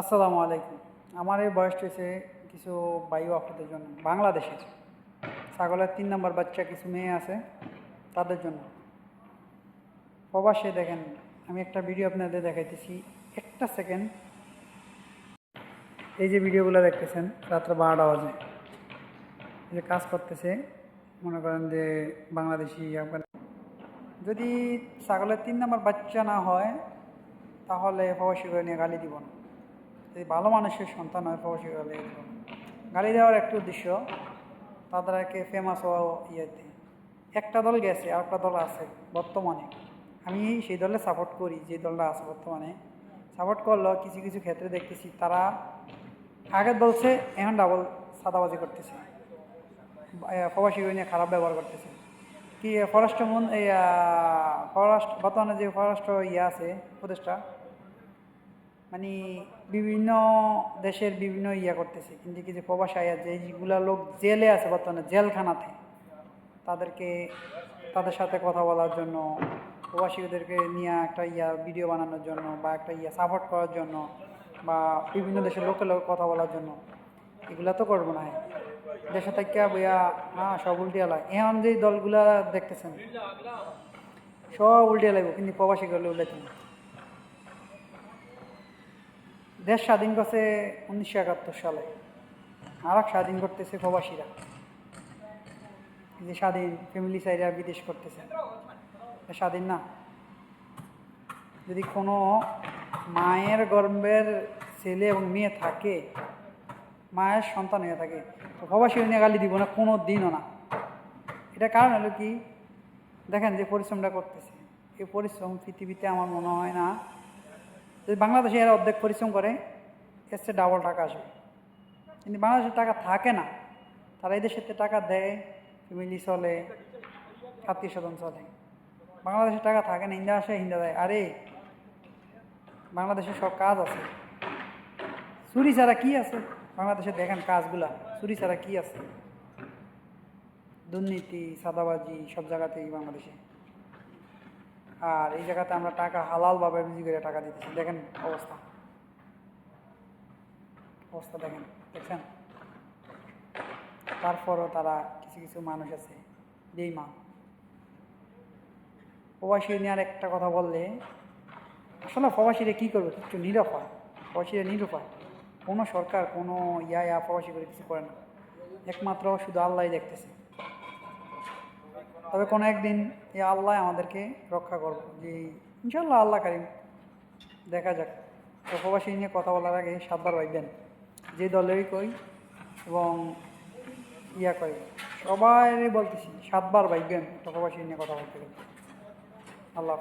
আসসালামু আলাইকুম। আমার এই বয়সটা হয়েছে কিছু বায়ু আপনাদের জন্য, বাংলাদেশের। ছাগলের তিন নম্বর বাচ্চা কিছু মেয়ে আছে, তাদের জন্য। প্রবাসে দেখেন, আমি একটা ভিডিও আপনাদের দেখাইতেছি, একটা সেকেন্ড এই যে ভিডিওগুলো দেখতেছেন, রাত্রে বারোটা বাজে। যে কাজ করতেছে, মনে করেন যে বাংলাদেশি আফগান। যদি ছাগলের তিন নম্বর বাচ্চা না হয়, তাহলে প্রবাসী করে নিয়ে গালি দিব না। যদি ভালো মানুষের সন্তান হয়, প্রবাসী গালি গালি দেওয়ার একটা উদ্দেশ্য তাদেরকে ফেমাস হওয়া ইয়েতে একটা দল গেছে, আর একটা দল আছে বর্তমানে। আমি সেই দলে সাপোর্ট করি, যে দলটা আছে বর্তমানে। সাপোর্ট করলেও কিছু কিছু ক্ষেত্রে দেখতেছি তারা আগের বলছে এখন ডাবল সাদাবাজি করতেছে। প্রবাসী নিয়ে খারাপ ব্যবহার করতেছে। কি ফরেস্ট মন এই ফরেস্ট বর্তমানে যে ফরেস্ট ইয়ে আছে, উপদেষ্টা মানে বিভিন্ন দেশের বিভিন্ন ইয়া করতেছে। কিন্তু কিছু প্রবাসী আয়া যেগুলা লোক জেলে আছে বর্তমানে, জেলখানাতে, তাদেরকে, তাদের সাথে কথা বলার জন্য, প্রবাসীদেরকে নিয়ে একটা ইয়া ভিডিও বানানোর জন্য বা একটা ইয়া সাপোর্ট করার জন্য বা বিভিন্ন দেশের লোকের লোক কথা বলার জন্য, এগুলা তো করব না। দেশে থেকে বইয়া হ্যাঁ সব উল্টিয়া লাগে এখন যে দলগুলা দেখতেছেন, সব উল্টিয়া লাগবে কিন্তু প্রবাসী উল্টাইতে না। দেশ স্বাধীন করছে উনিশশো একাত্তর সালে। আর স্বাধীন করতেছে প্রবাসীরা। যে স্বাধীন ফ্যামিলি সাইডা বিদেশ করতেছে। স্বাধীন না। যদি কোনো মায়ের গর্ভের ছেলে এবং মেয়ে থাকে, মায়ের সন্তান হয়ে থাকে, তো প্রবাসী নিয়ে গালি দিব না, কোনো দিনও না। এটা কারণ হলো কি? দেখেন যে পরিশ্রমটা করতেছে। এই পরিশ্রম পৃথিবীতে আমার মনে হয় না যদি বাংলাদেশে এরা অর্ধেক পরিশ্রম করে চেয়ে ডাবল টাকা আসবে। কিন্তু বাংলাদেশের টাকা থাকে না। তারা এই দেশের টাকা দেয় ফ্যামিলি চলে, আত্মীয় স্বজন চলে। বাংলাদেশের টাকা থাকে না ইন্ডিয়া আসে ইন্ডিয়া দেয়। আরে, বাংলাদেশে সব কাজ আছে। চুরি ছাড়া কি আছে? বাংলাদেশে দেখেন কাজগুলা। চুরি ছাড়া কী আছে? দুর্নীতি সাদাবাজি সব জায়গাতেই বাংলাদেশে। আর এই জায়গাতে আমরা টাকা হালালভাবে বিজি করে টাকা দিতেছি। দেখেন অবস্থা। অবস্থা দেখেন, দেখছেন? তারপরও তারা কিছু কিছু মানুষ আছে বেইমান প্রবাসী নিয়ে আর একটা কথা বললে, আসলে প্রবাসীরা কী করবে? কিছু নিরপায় প্রবাসীরা নিরুপায় কোনো সরকার কোনো ইয়া ইয়া প্রবাসী করে কিছু করে না। একমাত্র শুধু আল্লাহ দেখতেছে। তবে কোনো একদিন এই আল্লাহ আমাদেরকে রক্ষা করব। যে ইনশাল্লাহ আল্লাহ কারিম, দেখা যাক। প্রবাসী নিয়ে কথা বলার আগে সাতবার ভাববেন, যে দলেরই কই এবং ইয়া করে সবাই বলতেছি, সাতবার ভাববেন প্রবাসী নিয়ে কথা বলতে গেলে। আল্লাহ।